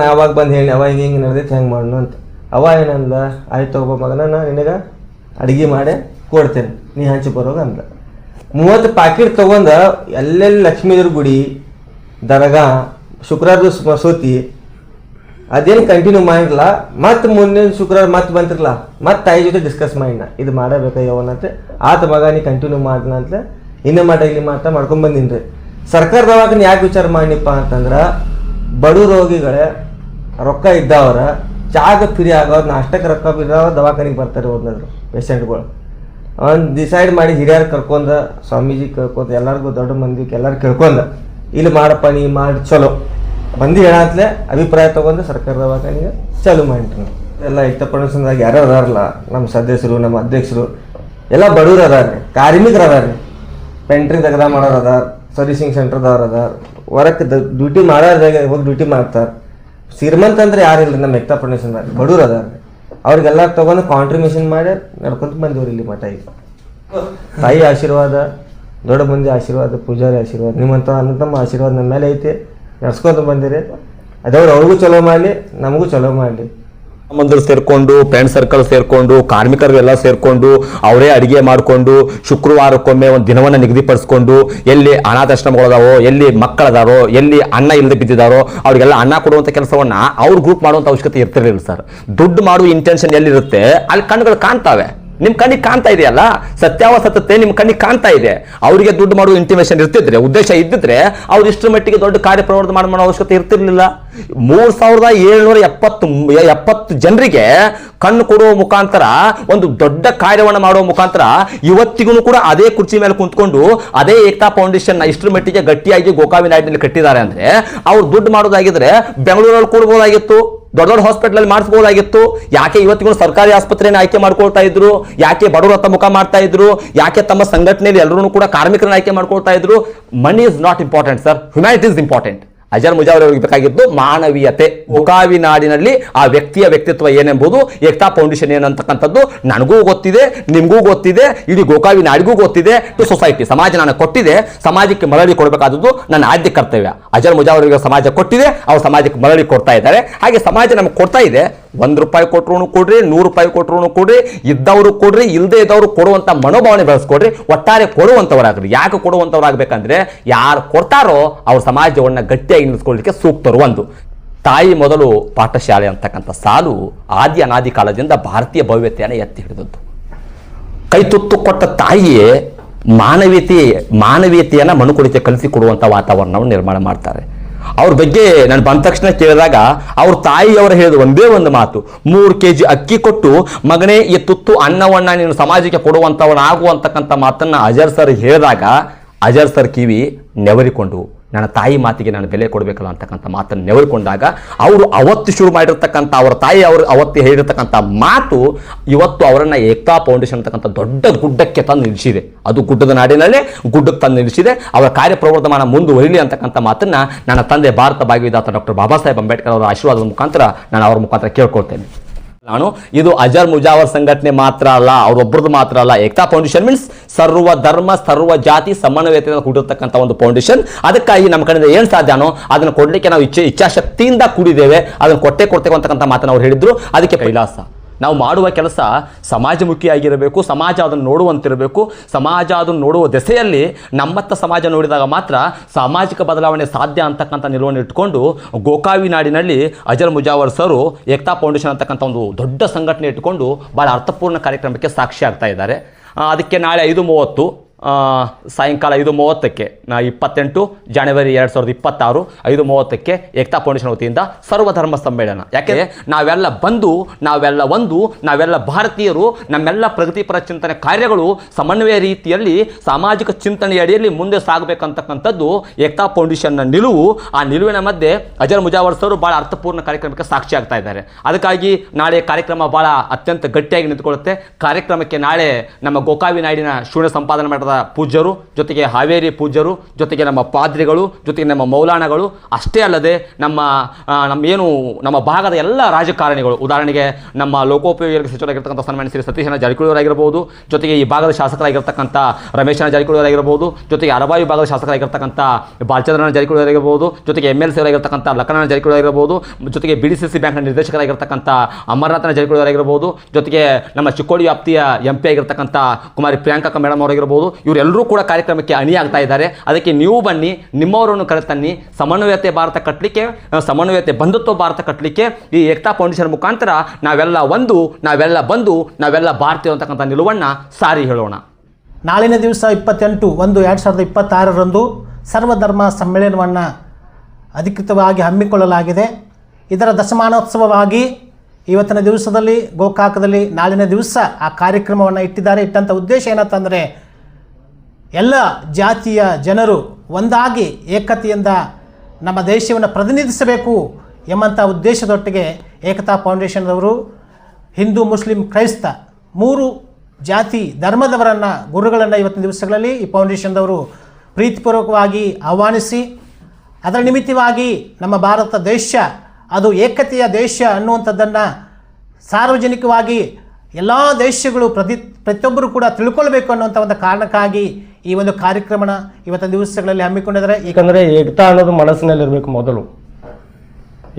ನಾ ಅವಾಗ ಬಂದು ಹೇಳಿ ಅವ ಹಿಂಗೆ ಹಿಂಗೆ ನಡೆದೈತೆ, ಹೆಂಗೆ ಮಾಡೋಣ ಅಂತ. ಅವ ಏನಂದ ಆಯ್ತು ಒಬ್ಬ ಮಗನ ನಾನು ನಿನಗೆ ಅಡುಗೆ ಮಾಡಿ ಕೊಡ್ತೇನೆ, ನೀ ಹಂಚಿ ಬರೋಗ ಅಂದ ಮೂವತ್ತು ಪ್ಯಾಕೆಟ್ ತೊಗೊಂಡ ಎಲ್ಲೆಲ್ಲಿ ಲಕ್ಷ್ಮೀದ್ರ ಗುಡಿ, ದರ್ಗಾ, ಶುಕ್ರವಾರ ದಿವಸ ಮಸೂತಿ ಅದೇನು ಕಂಟಿನ್ಯೂ ಮಾಡಿರಲ್ಲ ಮತ್ತೆ ಮುಂದಿನ ಶುಕ್ರವಾರ ಮತ್ತೆ ಬಂತಿರಲ್ಲ ಮತ್ತೆ ತಾಯಿ ಜೊತೆ ಡಿಸ್ಕಸ್ ಮಾಡಿನ, ಇದು ಮಾಡಬೇಕು ಯಾವನಂತೆ ಆತ ಮಗ ನೀ ಕಂಟಿನ್ಯೂ ಮಾಡಿನ ಅಂತ ಇನ್ನೇ ಮಾಡ ಇಲ್ಲಿ ಮಾಡ್ತಾ ಮಾಡ್ಕೊಂಡು ಬಂದೀನಿ ರೀ ಸರ್ಕಾರ ದವಾಖಾನೆ ಯಾಕೆ ವಿಚಾರ ಮಾಡಿನಪ್ಪ ಅಂತಂದ್ರೆ ಬಡು ರೋಗಿಗಳೇ ರೊಕ್ಕ ಇದ್ದವ್ರ ಚಾಗ ಫ್ರೀ ಆಗೋರು ನಾಷ್ಟಕ್ಕೆ ರೊಕ್ಕ ಬಿದ್ದಾವ ದವಾಖಾನಿಗೆ ಬರ್ತಾರೆ ಹೋದ್ನದ್ರು ಪೇಷಂಟ್ಗಳು. ಅವ್ನು ಡಿಸೈಡ್ ಮಾಡಿ ಹಿರಿಯರು ಕರ್ಕೊಂಡ, ಸ್ವಾಮೀಜಿ ಕರ್ಕೊಂಡ, ಎಲ್ಲರಿಗೂ ದೊಡ್ಡ ಮಂದಿಗೆ ಎಲ್ಲರೂ ಕೇಳ್ಕೊಂಡ, ಇಲ್ಲಿ ಮಾಡಪ್ಪ, ನೀ ಮಾಡಿ, ಚಲೋ. ಬಂದು ಹೇಳತ್ಲೆ ಅಭಿಪ್ರಾಯ ತೊಗೊಂಡು ಸರ್ಕಾರ ದವಾಖಾನಿಗೆ ಚಾಲು ಮಾಡಿಟ್ರು ಎಲ್ಲ ಇಷ್ಟಪಡಿಸಿದಾಗ ಯಾರು ಅದಾರಲ್ಲ, ನಮ್ಮ ಸದಸ್ಯರು, ನಮ್ಮ ಅಧ್ಯಕ್ಷರು, ಎಲ್ಲ ಬಡವ್ರು ಅದಾರ ರೀ ಕಾರ್ಮಿಕರು ಅದಾರ ರೀ ಪೆಂಟ್ರಿ ತೆಗ್ದ ಮಾಡೋರು ಅದಾರ, ಸರ್ವಿಸಿಂಗ್ ಸೆಂಟರ್ದವ್ರು ಅದಾರ ಹೊರಕ್ಕೆ ಡ್ಯೂಟಿ ಮಾಡೋದಾಗ ಹೋಗಿ ಡ್ಯೂಟಿ ಮಾಡ್ತಾರೆ. ಶ್ರೀಮಂತ ಅಂದ್ರೆ ಯಾರಿಲ್ಲ ನಮ್ಮ ಎಕ್ತಾ ಫೌಂಡೇಶನ್ ಬಡವ್ರು ಅದಾರ ಅವ್ರಿಗೆಲ್ಲ ತಗೊಂಡು ಕಾಂಟ್ರಿಬ್ಯೂಷನ್ ಮಾಡಿ ನಡ್ಕೊಂತ ಬಂದಿವ್ರಿ ಇಲ್ಲಿ ಮಠ ಈಗ. ತಾಯಿ ಆಶೀರ್ವಾದ, ದೊಡ್ಡ ಮಂದಿ ಆಶೀರ್ವಾದ, ಪೂಜಾರಿ ಆಶೀರ್ವಾದ, ನಿಮ್ಮಂತ ಅನ್ನತಮ್ಮ ತಮ್ಮ ಆಶೀರ್ವಾದ ನಮ್ಮ ಮೇಲೆ ಐತಿ. ನಡ್ಸ್ಕೊಂತ ಬಂದಿರಿ. ಅದವ್ರು ಅವ್ರಿಗೂ ಚಲೋ ಮಾಡಲಿ, ನಮಗೂ ಚಲೋ ಮಾಡಲಿ. ಮಂದಿರು ಸೇರ್ಕೊಂಡು ಫ್ರೆಂಡ್ ಸರ್ಕಲ್ ಸೇರ್ಕೊಂಡು ಕಾರ್ಮಿಕರು ಎಲ್ಲ ಸೇರ್ಕೊಂಡು, ಅವರೇ ಅಡಿಗೆ ಮಾಡಿಕೊಂಡು, ಶುಕ್ರವಾರಕ್ಕೊಮ್ಮೆ ಒಂದು ದಿನವನ್ನು ನಿಗದಿಪಡಿಸ್ಕೊಂಡು, ಎಲ್ಲಿ ಅನಾಥಾಶ್ರಮಗಳದಾವೋ, ಎಲ್ಲಿ ಮಕ್ಕಳದಾರೋ, ಎಲ್ಲಿ ಅನ್ನ ಇಲ್ಲದೆ ಬಿದ್ದಿದಾರೋ ಅವ್ರಿಗೆಲ್ಲ ಅನ್ನ ಕೊಡುವಂಥ ಕೆಲಸವನ್ನ ಅವ್ರ ಗ್ರೂಪ್ ಮಾಡುವಂಥ ಅವಶ್ಯಕತೆ ಇರ್ತಿರಲಿಲ್ಲ ಸರ್. ದುಡ್ಡು ಮಾಡುವ ಇಂಟೆನ್ಷನ್ ಎಲ್ಲಿರುತ್ತೆ, ಅಲ್ಲಿ ಕಣ್ಣುಗಳು ಕಾಣ್ತಾವೆ. ನಿಮ್ ಕಣ್ಣಿಗೆ ಕಾಣ್ತಾ ಇದೆಯಲ್ಲ? ಸತ್ಯಾವಸತತೆ ನಿಮ್ ಕಣ್ಣಿಗೆ ಕಾಣ್ತಾ ಇದೆ. ಅವರಿಗೆ ದುಡ್ಡು ಮಾಡುವ ಇಂಟಿಮೇಷನ್ ಇರ್ತಿದ್ರೆ, ಉದ್ದೇಶ ಇದ್ದಿದ್ರೆ ಅವ್ರು ಇಷ್ಟರ ಮಟ್ಟಿಗೆ ದೊಡ್ಡ ಕಾರ್ಯಪ್ರವೃತ್ತಿ ಮಾಡೋ ಮಾಡೋ ಅವಶ್ಯಕತೆ ಇರ್ತಿರ್ಲಿಲ್ಲ. ಮೂರ್ ಸಾವಿರದ ಏಳ್ನೂರ ಎಪ್ಪತ್ತು ಎಪ್ಪತ್ತು ಜನರಿಗೆ ಕಣ್ಣು ಕೊಡುವ ಮುಖಾಂತರ, ಒಂದು ದೊಡ್ಡ ಕಾರ್ಯವನ್ನು ಮಾಡುವ ಮುಖಾಂತರ ಇವತ್ತಿಗೂ ಕೂಡ ಅದೇ ಕುರ್ಚಿ ಮೇಲೆ ಕುಂತ್ಕೊಂಡು ಅದೇ ಏಕತಾ ಫೌಂಡೇಶನ್ ಇಷ್ಟರ ಮಟ್ಟಿಗೆ ಗಟ್ಟಿಯಾಗಿ ಗೋಕಾವಿ ನಾಡಿನಲ್ಲಿ ಕಟ್ಟಿದ್ದಾರೆ ಅಂದ್ರೆ, ಅವ್ರು ದುಡ್ಡು ಮಾಡೋದಾಗಿದ್ರೆ ಬೆಂಗಳೂರಲ್ಲಿ ಕೊಡ್ಬೋದಾಗಿತ್ತು. ದೊಡ್ಡ ದೊಡ್ಡ ಹಾಸ್ಪಿಟಲ್ ಮಾಡಿಸ್ಬೋದಾಗಿತ್ತು. ಯಾಕೆ ಇವತ್ತಿಗೂ ಸರ್ಕಾರಿ ಆಸ್ಪತ್ರೆಯನ್ನು ಆಯ್ಕೆ ಮಾಡ್ಕೊಳ್ತಾ ಇದ್ರು? ಯಾಕೆ ಬಡವರ ಹತ್ತ ಮುಖ ಮಾಡ್ತಾ ಇದ್ರು? ಯಾಕೆ ತಮ್ಮ ಸಂಘಟನೆಯಲ್ಲಿ ಎಲ್ಲರೂ ಕೂಡ ಕಾರ್ಮಿಕರನ್ನ ಆಯ್ಕೆ ಮಾಡ್ಕೊಳ್ತಾ ಇದ್ರು? Money is not important sir humanity is important Azhar Mujawar ಅವರಿಗೆ ಬೇಕಾಗಿದ್ದು ಮಾನವೀಯತೆ. ಮುಖಾವಿ ನಾಡಿನಲ್ಲಿ ಆ ವ್ಯಕ್ತಿಯ ವ್ಯಕ್ತಿತ್ವ ಏನೆಂಬುದು ಏಕ್ತಾ ಫೌಂಡೇಶನ್ ಏನಂತಕ್ಕಂಥದ್ದು ನನಗೂ ಗೊತ್ತಿದೆ, ನಿಮಗೂ ಗೊತ್ತಿದೆ, ಇಡೀ ಗೋಕಾವಿ ನಾಡಿಗೂ ಗೊತ್ತಿದೆ. ಟು ಸೊಸೈಟಿ ಸಮಾಜ ನಾನು ಕೊಟ್ಟಿದೆ, ಸಮಾಜಕ್ಕೆ ಮರಳಿ ಕೊಡಬೇಕಾದದ್ದು ನನ್ನ ಆದ್ಯ ಕರ್ತವ್ಯ. ಅಜರ್ ಮುಜಾವರ್ ಸಮಾಜ ಕೊಟ್ಟಿದೆ, ಅವರು ಸಮಾಜಕ್ಕೆ ಮರಳಿ ಕೊಡ್ತಾ ಇದ್ದಾರೆ. ಹಾಗೆ ಸಮಾಜ ನಮಗೆ ಕೊಡ್ತಾ ಇದೆ ಒಂದ್ ರೂಪಾಯಿ ಕೊಟ್ರು ಕೊಡ್ರಿ, ನೂರು ರೂಪಾಯಿ ಕೊಟ್ರು ಕೊಡ್ರಿ, ಇದ್ದವರು ಕೊಡ್ರಿ ಇಲ್ಲದೆ ಇದ್ದವರು ಕೊಡುವಂತ ಮನೋಭಾವನೆ ಬೆಳೆಸ್ಕೊಡ್ರಿ, ಒಟ್ಟಾರೆ ಕೊಡುವಂಥವರಾಗ್ರಿ ಯಾಕೆ ಕೊಡುವಂತವರಾಗಬೇಕಂದ್ರೆ, ಯಾರು ಕೊಡ್ತಾರೋ ಅವ್ರ ಸಮಾಜವನ್ನು ಗಟ್ಟಿಯಾಗಿ ನಿಲ್ಲಿಸ್ಕೊಳ್ಳಿಕ್ಕೆ ಸೂಕ್ತರು ಒಂದು. ತಾಯಿ ಮೊದಲು ಪಾಠಶಾಲೆ ಅಂತಕ್ಕಂಥ ಸಾಲು ಆದಿ ಅನಾದಿ ಕಾಲದಿಂದ ಭಾರತೀಯ ಭವ್ಯತೆಯನ್ನು ಎತ್ತಿ ಹಿಡಿದದ್ದು. ಕೈ ತುತ್ತು ಕೊಟ್ಟ ತಾಯಿಯೇ ಮಾನವೀಯತೆ, ಮಾನವೀಯತೆಯನ್ನು ಮನುಕುಳಿತೆ ಕಲಿಸಿಕೊಡುವಂಥ ವಾತಾವರಣವನ್ನು ನಿರ್ಮಾಣ ಮಾಡ್ತಾರೆ. ಅವ್ರ ಬಗ್ಗೆ ನಾನು ಬಂದ ತಕ್ಷಣ ಕೇಳಿದಾಗ ಅವ್ರ ತಾಯಿಯವರು ಹೇಳಿದ ಒಂದೇ ಒಂದು ಮಾತು, ಮೂರು ಕೆ ಜಿ ಅಕ್ಕಿ ಕೊಟ್ಟು ಮಗನೇ ಈ ತುತ್ತು ಅನ್ನವನ್ನ ನೀನು ಸಮಾಜಕ್ಕೆ ಕೊಡುವಂಥವನಾಗು ಅಂತಕ್ಕಂಥ ಮಾತನ್ನ ಅಜರ್ ಸರ್ ಹೇಳಿದಾಗ, ಅಜರ್ ಸರ್ ಕಿವಿ ನೆವರಿಕೊಂಡು ನನ್ನ ತಾಯಿ ಮಾತಿಗೆ ನಾನು ಬೆಲೆ ಕೊಡಬೇಕಲ್ಲ ಅಂತಕ್ಕಂಥ ಮಾತನ್ನು ನೆವರ್ಕೊಂಡಾಗ ಅವರು ಅವತ್ತು ಶುರು ಮಾಡಿರ್ತಕ್ಕಂಥ ಅವರ ತಾಯಿ ಅವರು ಅವತ್ತು ಹೇಳಿರ್ತಕ್ಕಂಥ ಮಾತು ಇವತ್ತು ಅವರನ್ನು ಏಕ್ತಾ ಫೌಂಡೇಶನ್ ಅಂತಕ್ಕಂಥ ದೊಡ್ಡ ಗುಡ್ಡಕ್ಕೆ ತಂದು ನಿಲ್ಲಿಸಿದೆ ಅದು ಗುಡ್ಡದ ನಾಡಿನಲ್ಲೇ ಗುಡ್ಡಕ್ಕೆ ತಂದು ನಿಲ್ಲಿಸಿದೆ ಅವರ ಕಾರ್ಯಪ್ರವರ್ಧಮಾನ ಮುಂದುವರಿಲಿ ಅಂತಕ್ಕಂಥ ಮಾತನ್ನು ನನ್ನ ತಂದೆ ಭಾರತ ಭಾಗವಿದಾತ ಡಾಕ್ಟರ್ ಬಾಬಾ ಸಾಹೇಬ್ ಅಂಬೇಡ್ಕರ್ ಅವರ ಆಶೀರ್ವಾದದ ಮುಖಾಂತರ ನಾನು ಅವರ ಮುಖಾಂತರ ಕೇಳ್ಕೊಳ್ತೇನೆ. ನಾನು. ಇದು ಅಜರ್ ಮುಜಾವರ್ ಸಂಘಟನೆ ಮಾತ್ರ ಅಲ್ಲ ಅವರೊಬ್ಬರದ್ದು ಮಾತ್ರ ಅಲ್ಲ. ಏಕ್ತಾ ಫೌಂಡೇಶನ್ ಮೀನ್ಸ್ ಸರ್ವ ಧರ್ಮ ಸರ್ವ ಜಾತಿ ಸಮನ್ವಯತೆಯಿಂದ ಕೂಡಿರ್ತಕ್ಕಂಥ ಒಂದು ಫೌಂಡೇಶನ್. ಅದಕ್ಕಾಗಿ ನಮ್ಮ ಕಡೆಯಿಂದ ಏನು ಸಾಧ್ಯನೋ ಅದನ್ನು ಕೊಡಲಿಕ್ಕೆ ನಾವು ಇಚ್ಛೆ ಇಚ್ಛಾಶಕ್ತಿಯಿಂದ ಕೂಡಿದ್ದೇವೆ. ಅದನ್ನು ಕೊಟ್ಟೆ ಕೊಡ್ತೇವೆ ಅಂತಕ್ಕಂಥ ಮಾತನ್ನು ಅವ್ರು ಹೇಳಿದ್ರು. ಅದಕ್ಕೆ ಕೈಲಾಸ. ನಾವು ಮಾಡುವ ಕೆಲಸ ಸಮಾಜಮುಖಿಯಾಗಿರಬೇಕು, ಸಮಾಜ ಅದನ್ನು ನೋಡುವಂತಿರಬೇಕು. ಸಮಾಜ ಅದನ್ನು ನೋಡುವ ದೆಸೆಯಲ್ಲಿ ನಮ್ಮತ್ತ ಸಮಾಜ ನೋಡಿದಾಗ ಮಾತ್ರ ಸಾಮಾಜಿಕ ಬದಲಾವಣೆ ಸಾಧ್ಯ ಅಂತಕ್ಕಂಥ ನಿಲುವನ್ನು ಇಟ್ಕೊಂಡು ಗೋಕಾವಿ ನಾಡಿನಲ್ಲಿ ಅಜರ್ ಮುಜಾವರ್ ಸರು ಏಕ್ತಾ ಫೌಂಡೇಶನ್ ಅಂತಕ್ಕಂಥ ಒಂದು ದೊಡ್ಡ ಸಂಘಟನೆ ಇಟ್ಟುಕೊಂಡು ಭಾಳ ಅರ್ಥಪೂರ್ಣ ಕಾರ್ಯಕ್ರಮಕ್ಕೆ ಸಾಕ್ಷಿ ಆಗ್ತಾ ಇದ್ದಾರೆ ಅದಕ್ಕೆ ನಾಳೆ ಐದು ಮೂವತ್ತು. ಸಾಯಂಕಾಲ ಐದು ಮೂವತ್ತಕ್ಕೆ ಇಪ್ಪತ್ತೆಂಟು ಜನವರಿ ಎರಡು ಸಾವಿರದ ಇಪ್ಪತ್ತಾರು, ಐದು ಮೂವತ್ತಕ್ಕೆ ಏಕ್ತಾ ಫೌಂಡೇಶನ್ ವತಿಯಿಂದ ಸರ್ವಧರ್ಮ ಸಮ್ಮೇಳನ. ಯಾಕೆ? ನಾವೆಲ್ಲ ಬಂದು, ನಾವೆಲ್ಲ ಒಂದು, ನಾವೆಲ್ಲ ಭಾರತೀಯರು, ನಮ್ಮೆಲ್ಲ ಪ್ರಗತಿಪರ ಚಿಂತನೆ ಕಾರ್ಯಗಳು ಸಮನ್ವಯ ರೀತಿಯಲ್ಲಿ, ಸಾಮಾಜಿಕ ಚಿಂತನೆಯ ಅಡಿಯಲ್ಲಿ ಮುಂದೆ ಸಾಗಬೇಕಂತಕ್ಕಂಥದ್ದು ಏಕ್ತಾ ಫೌಂಡೇಶನ್ನ ನಿಲುವು. ಆ ನಿಲುವಿನ ಮಧ್ಯೆ ಅಜರ್ ಮುಜಾವರ್ ಸರ್ ಭಾಳ ಅರ್ಥಪೂರ್ಣ ಕಾರ್ಯಕ್ರಮಕ್ಕೆ ಸಾಕ್ಷಿ ಆಗ್ತಾ ಇದ್ದಾರೆ. ಅದಕ್ಕಾಗಿ ನಾಳೆ ಕಾರ್ಯಕ್ರಮ ಭಾಳ ಅತ್ಯಂತ ಗಟ್ಟಿಯಾಗಿ ನಿಂತುಕೊಳ್ಳುತ್ತೆ. ಕಾರ್ಯಕ್ರಮಕ್ಕೆ ನಾಳೆ ನಮ್ಮ ಗೋಕಾವಿ ನಾಡಿನ ಶೂನ್ಯ ಸಂಪಾದನೆ ಮಾಡಿದ ಪೂಜ್ಯರು, ಜೊತೆಗೆ ಹಾವೇರಿ ಪೂಜ್ಯರು, ಜೊತೆಗೆ ನಮ್ಮ ಪಾದ್ರಿಗಳು, ಜೊತೆಗೆ ನಮ್ಮ ಮೌಲಾಣಗಳು ಅಷ್ಟೇ ಅಲ್ಲದೆ ನಮ್ಮ ನಮ್ಮ ಏನು, ನಮ್ಮ ಭಾಗದ ಎಲ್ಲ ರಾಜಕಾರಣಿಗಳು. ಉದಾಹರಣೆಗೆ ನಮ್ಮ ಲೋಕೋಪಯೋಗಿ ಸಚಿವರಾಗಿರ್ತಕ್ಕಂಥ ಸನ್ಮಾನ್ಯ ಶ್ರೀ ಸತೀಶನ ಜಾರಕಿಹೊಳಿಯವರಾಗಿರ್ಬೋದು ಜೊತೆಗೆ ಈ ಭಾಗದ ಶಾಸಕರಾಗಿರ್ತಕ್ಕಂಥ ರಮೇಶನ ಜಾರಕಿಹೊಳಿಯವರಾಗಿರ್ಬೋದು ಜೊತೆಗೆ ಅರಬಾಯಿ ಭಾಗದ ಶಾಸಕರಾಗಿರ್ತಕ್ಕಂಥ ಬಾಲಚಂದ್ರನ ಜಾರಕಿಹೊಳಿಯವರಾಗಿರ್ಬೋದು ಜೊತೆಗೆ ಎಂ ಎಲ್ ಸಿ ಅವರಾಗಿರ್ತಕ್ಕಂಥ ಲಕ್ಕನ ಜಾರಕಿಹೊಳಿಯವರಾಗಿರ್ಬೋದು ಜೊತೆಗೆ ಬಿ ಡಿ ಸಿ ಸಿ ಬ್ಯಾಂಕ್ನ ನಿರ್ದೇಶಕರಾಗಿರ್ತಕ್ಕಂಥ ಅಮರನಾಥನ ಜಾರಕಿಹೊಳಿಯವರಾಗಿರ್ಬೋದು ಜೊತೆಗೆ ನಮ್ಮ ಚಿಕ್ಕೋಡಿ ವ್ಯಾಪ್ತಿಯ ಎಂ ಪಿ ಆಗಿರ್ತಕ್ಕಂಥ ಕುಮಾರಿ ಪ್ರಿಯಾಂಕಾ ಮೇಡಮ್ ಅವರಾಗಿರ್ಬೋದು ಇವರೆಲ್ಲರೂ ಕೂಡ ಕಾರ್ಯಕ್ರಮಕ್ಕೆ ಅಣಿಯಾಗ್ತಾ ಇದ್ದಾರೆ. ಅದಕ್ಕೆ ನೀವು ಬನ್ನಿ, ನಿಮ್ಮವರನ್ನು ಕರೆತನ್ನಿ, ಸಮನ್ವಯತೆ ಭಾರತ ಕಟ್ಟಲಿಕ್ಕೆ ಸಮನ್ವಯತೆ ಬಂಧುತ್ವ ಭಾರತ ಕಟ್ಟಲಿಕ್ಕೆ ಈ ಏಕ್ತಾ ಫೌಂಡೇಶನ್ ಮುಖಾಂತರ ನಾವೆಲ್ಲ ಒಂದು, ನಾವೆಲ್ಲ ಬಂದು, ನಾವೆಲ್ಲ ಭಾರತೀಯ ಅಂತಕ್ಕಂಥ ನಿಲುವನ್ನು ಸಾರಿ ಹೇಳೋಣ. ನಾಳಿನ ದಿವಸ ಇಪ್ಪತ್ತೆಂಟು ಒಂದು ಎರಡು ಸಾವಿರದ ಇಪ್ಪತ್ತಾರರಂದು ಸರ್ವಧರ್ಮ ಸಮ್ಮೇಳನವನ್ನು ಅಧಿಕೃತವಾಗಿ ಹಮ್ಮಿಕೊಳ್ಳಲಾಗಿದೆ. ಇದರ ದಶಮಾನೋತ್ಸವವಾಗಿ ಇವತ್ತಿನ ದಿವಸದಲ್ಲಿ ಗೋಕಾಕದಲ್ಲಿ ನಾಳಿನ ದಿವಸ ಆ ಕಾರ್ಯಕ್ರಮವನ್ನು ಇಟ್ಟಿದ್ದಾರೆ. ಇಟ್ಟಂಥ ಉದ್ದೇಶ ಏನಂತಂದರೆ ಎಲ್ಲ ಜಾತಿಯ ಜನರು ಒಂದಾಗಿ ಏಕತೆಯಿಂದ ನಮ್ಮ ದೇಶವನ್ನು ಪ್ರತಿನಿಧಿಸಬೇಕು ಎಂಬಂಥ ಉದ್ದೇಶದೊಟ್ಟಿಗೆ ಏಕತಾ ಫೌಂಡೇಶನ್ದವರು ಹಿಂದೂ, ಮುಸ್ಲಿಂ, ಕ್ರೈಸ್ತ ಮೂರು ಜಾತಿ ಧರ್ಮದವರನ್ನು ಗುರುಗಳನ್ನು ಇವತ್ತಿನ ದಿವಸಗಳಲ್ಲಿ ಈ ಫೌಂಡೇಶನ್ದವರು ಪ್ರೀತಿಪೂರ್ವಕವಾಗಿ ಆಹ್ವಾನಿಸಿ, ಅದರ ನಿಮಿತ್ತವಾಗಿ ನಮ್ಮ ಭಾರತ ದೇಶ, ಅದು ಏಕತೆಯ ದೇಶ ಅನ್ನುವಂಥದ್ದನ್ನು ಸಾರ್ವಜನಿಕವಾಗಿ ಎಲ್ಲ ದೇಶಗಳು ಪ್ರತಿ, ಪ್ರತಿಯೊಬ್ಬರು ಕೂಡ ತಿಳ್ಕೊಳ್ಬೇಕು ಅನ್ನುವಂಥ ಒಂದು ಕಾರಣಕ್ಕಾಗಿ ಈ ಒಂದು ಕಾರ್ಯಕ್ರಮನ ಇವತ್ತಿನ ದಿವಸಗಳಲ್ಲಿ ಹಮ್ಮಿಕೊಂಡಿದ್ದಾರೆ. ಏಕಂದರೆ ಏಕತಾ ಅನ್ನೋದು ಮನಸ್ಸಿನಲ್ಲಿರಬೇಕು ಮೊದಲು.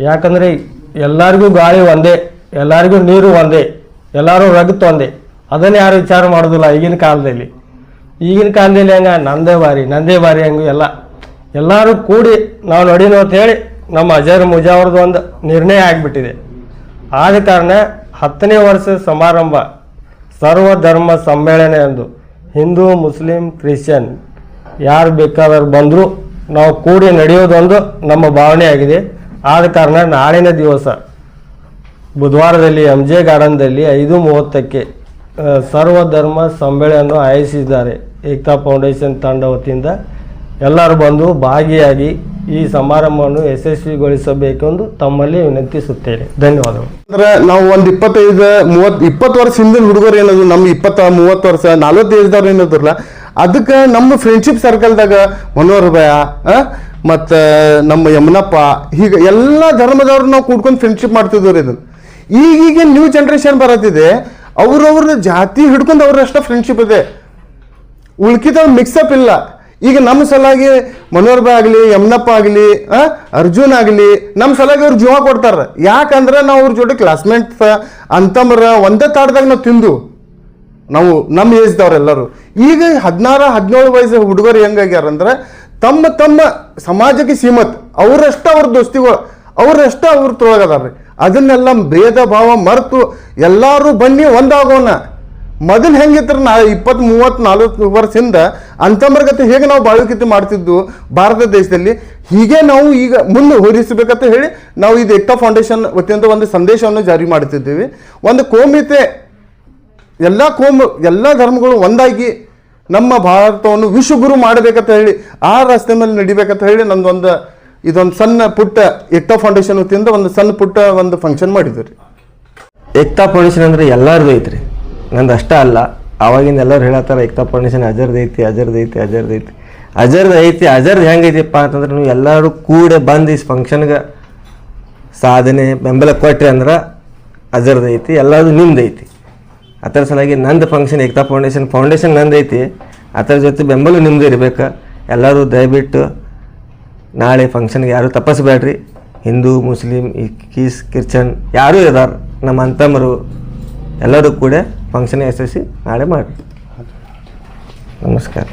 ಯಾಕಂದರೆ ಎಲ್ಲರಿಗೂ ಗಾಳಿ ಒಂದೇ, ಎಲ್ಲರಿಗೂ ನೀರು ಒಂದೇ, ಎಲ್ಲರೂ ರಗತ್ತು ಒಂದೇ. ಅದನ್ನು ಯಾರು ವಿಚಾರ ಮಾಡೋದಿಲ್ಲ ಈಗಿನ ಕಾಲದಲ್ಲಿ. ಈಗಿನ ಕಾಲದಲ್ಲಿ ಹೆಂಗ? ನಂದೇ ಬಾರಿ ನಂದೇ ಬಾರಿ ಹಂಗೆ ಎಲ್ಲ. ಎಲ್ಲರೂ ಕೂಡಿ ನಾವು ನಡಿನೋ ಅಂತ ಹೇಳಿ ನಮ್ಮ ಅಜರ್ ಮುಜಾವ್ರದ್ದು ಒಂದು ನಿರ್ಣಯ ಆಗಿಬಿಟ್ಟಿದೆ. ಆದ ಕಾರಣ ಹತ್ತನೇ ವರ್ಷ ಸಮಾರಂಭ ಸರ್ವಧರ್ಮ ಸಮ್ಮೇಳನ ಎಂದು ಹಿಂದೂ, ಮುಸ್ಲಿಂ, ಕ್ರಿಶ್ಚಿಯನ್ ಯಾರು ಬೇಕಾದ್ರೂ ಬಂದರೂ ನಾವು ಕೂಡಿ ನಡೆಯೋದೊಂದು ನಮ್ಮ ಭಾವನೆ ಆಗಿದೆ. ಆದ ಕಾರಣ ನಾಳಿನ ದಿವಸ ಬುಧವಾರದಲ್ಲಿ ಎಂ ಜೆ ಗಾರ್ಡನ್ದಲ್ಲಿ ಐದು ಮೂವತ್ತಕ್ಕೆ ಸರ್ವಧರ್ಮ ಸಮ್ಮೇಳನ ಆಯೋಜಿಸಿದ್ದಾರೆ ಏಕತಾ ಫೌಂಡೇಶನ್ ತಂಡ ವತಿಯಿಂದ. ಎಲ್ಲರೂ ಬಂದು ಭಾಗಿಯಾಗಿ ಈ ಸಮಾರಂಭವನ್ನು ಯಶಸ್ವಿಗೊಳಿಸಬೇಕೆಂದು ತಮ್ಮಲ್ಲಿ ವಿನಂತಿಸುತ್ತೇನೆ. ಧನ್ಯವಾದಗಳು. ಅಂದ್ರೆ ನಾವು ಒಂದು ಇಪ್ಪತ್ತೈದು, ಮೂವತ್, ಇಪ್ಪತ್ತು ವರ್ಷ ಹಿಂದಿನ ಹುಡುಗರು ಏನದು ನಮ್ಮ ಇಪ್ಪತ್ತ, ಮೂವತ್ತು ವರ್ಷ, ನಲ್ವತ್ತು ಏನದ್ರಲ್ಲ ಅದಕ್ಕೆ ನಮ್ಮ ಫ್ರೆಂಡ್ಶಿಪ್ ಸರ್ಕಲ್ದಾಗ ಮನೋಹರ್ ಭಯ ಮತ್ತು ಮತ್ತ ನಮ್ಮ ಯಮನಪ್ಪ, ಹೀಗೆ ಎಲ್ಲ ಧರ್ಮದವ್ರು ನಾವು ಕೂಡ್ಕೊಂಡು ಫ್ರೆಂಡ್ಶಿಪ್ ಮಾಡ್ತಿದ್ವಿ ಇದನ್ನ ಈಗೀಗ ನ್ಯೂ ಜನ್ರೇಷನ್ ಬರತ್ತಿದೆ, ಅವ್ರವ್ರ ಜಾತಿ ಹಿಡ್ಕೊಂಡು ಅವ್ರಷ್ಟ ಫ್ರೆಂಡ್ಶಿಪ್ ಇದೆ. ಉಳ್ಕಿದವ್ರು ಮಿಕ್ಸಪ್ ಇಲ್ಲ. ಈಗ ನಮ್ಮ ಸಲಾಗಿ ಮನೋಹರ್ ಭಾಯ್ ಆಗಲಿ, ಯಮನಪ್ಪ ಆಗಲಿ ಅರ್ಜುನ್ ಆಗಲಿ, ನಮ್ಮ ಸಲಾಗಿ ಅವ್ರು ಜೀವ ಕೊಡ್ತಾರೆ. ಯಾಕಂದ್ರೆ ನಾವು ಅವ್ರ ಜೊತೆ ಕ್ಲಾಸ್ಮೇಟ್ಸ್ ಅಂತಮ್ರ ಒಂದೇ ತಾಡ್ದಾಗ ನಾವು ತಿಂದು. ನಾವು ನಮ್ಮ ಏಜ್ದವ್ರೆಲ್ಲರೂ ಈಗ ಹದಿನಾರ, ಹದಿನೇಳು ವಯಸ್ಸು ಹುಡುಗರು ಹೆಂಗಾಗ್ಯಾರ ಅಂದ್ರೆ, ತಮ್ಮ ತಮ್ಮ ಸಮಾಜಕ್ಕೆ ಸೀಮತ್. ಅವರಷ್ಟು ಅವ್ರ ದೋಸ್ತಿಗಳು, ಅವರಷ್ಟು ಅವ್ರ ತೊಳಗದಾರ್ರಿ. ಅದನ್ನೆಲ್ಲ ಭೇದ ಭಾವ ಮರೆತು ಎಲ್ಲರೂ ಬನ್ನಿ ಒಂದಾಗೋಣ. ಮೊದಲು ಹೆಂಗಿತ್ತು ನಾ ಇಪ್ಪತ್ತ್ ಮೂವತ್ತು ನಲ್ವತ್ತು ವರ್ಷದಿಂದ ಅಂತಮರ್ಗತೆ ಹೇಗೆ ನಾವು ಬಾಳುಕಿತ್ತು ಮಾಡ್ತಿದ್ದು ಭಾರತ ದೇಶದಲ್ಲಿ, ಹೀಗೆ ನಾವು ಈಗ ಮುಂದೆ ಹೋಲಿಸಬೇಕಂತ ಹೇಳಿ ನಾವು ಇದು ಏಕ್ತಾ ಫೌಂಡೇಶನ್ ವತಿಯಿಂದ ಒಂದು ಸಂದೇಶವನ್ನು ಜಾರಿ ಮಾಡುತ್ತಿದ್ದೀವಿ ಒಂದು ಕೋಮಿತೆ, ಎಲ್ಲ ಕೋಮ, ಎಲ್ಲ ಧರ್ಮಗಳು ಒಂದಾಗಿ ನಮ್ಮ ಭಾರತವನ್ನು ವಿಶ್ವಗುರು ಮಾಡಬೇಕಂತ ಹೇಳಿ, ಆ ರಸ್ತೆ ಮೇಲೆ ನಡಿಬೇಕಂತ ಹೇಳಿ ನಂದೊಂದು ಇದೊಂದು ಸಣ್ಣ ಪುಟ್ಟ ಏಕ್ತಾ ಫೌಂಡೇಶನ್ ವತಿಯಿಂದ ಒಂದು ಸಣ್ಣ ಪುಟ್ಟ ಒಂದು ಫಂಕ್ಷನ್ ಮಾಡಿದ್ವಿ ರೀ. ಏಕ್ತಾ ಫೌಂಡೇಶನ್ ಅಂದರೆ ಎಲ್ಲರದು ಐತ್ರಿ. ನಂದು ಅಷ್ಟ ಅಲ್ಲ ಅವಾಗಿಂದ ಎಲ್ಲರೂ ಹೇಳತ್ತಾರ ಏಕ್ತಾ ಫೌಂಡೇಶನ್ ಅಜರ್ದು ಐತಿ ಅಜರ್ದು ಐತಿ ಅಜರ್ದು ಐತಿ. ಅಜರ್ದು ಐತಿ, ಅಜರ್ದು ಹೆಂಗೈತಿಪ್ಪ ಅಂತಂದ್ರೆ ನೀವು ಎಲ್ಲರೂ ಕೂಡ ಬಂದು ಈ ಫಂಕ್ಷನ್ಗೆ ಸಾಧನೆ, ಬೆಂಬಲ ಕೊಟ್ರಿ ಅಂದ್ರೆ ಅಜರ್ದು ಐತಿ ಎಲ್ಲರದು ನಿಮ್ದು ಐತಿ. ಅದರ ಸಲುವಾಗಿ ನಂದು ಫಂಕ್ಷನ್ ಏಕ್ತಾ ಫೌಂಡೇಶನ್ ಫೌಂಡೇಶನ್ ನಂದು ಐತಿ. ಅದರ ಜೊತೆ ಬೆಂಬಲ ನಿಮ್ಮದು ಇರಬೇಕು. ಎಲ್ಲರೂ ದಯವಿಟ್ಟು ನಾಳೆ ಫಂಕ್ಷನ್ಗೆ ಯಾರೂ ತಪ್ಪಿಸ್ಬೇಡ್ರಿ. ಹಿಂದೂ, ಮುಸ್ಲಿಂ, ಈ ಕೀಸ್ ಕ್ರಿಶ್ಚನ್ ಯಾರೂ ಇದ್ದಾರೆ ನಮ್ಮ ಅಂತಮರು ಎಲ್ಲರೂ ಕೂಡ ಫಂಕ್ಷನ್ ಯಶಸ್ವಿ ನಾಳೆ ಮಾಡಿ ನಮಸ್ಕಾರ.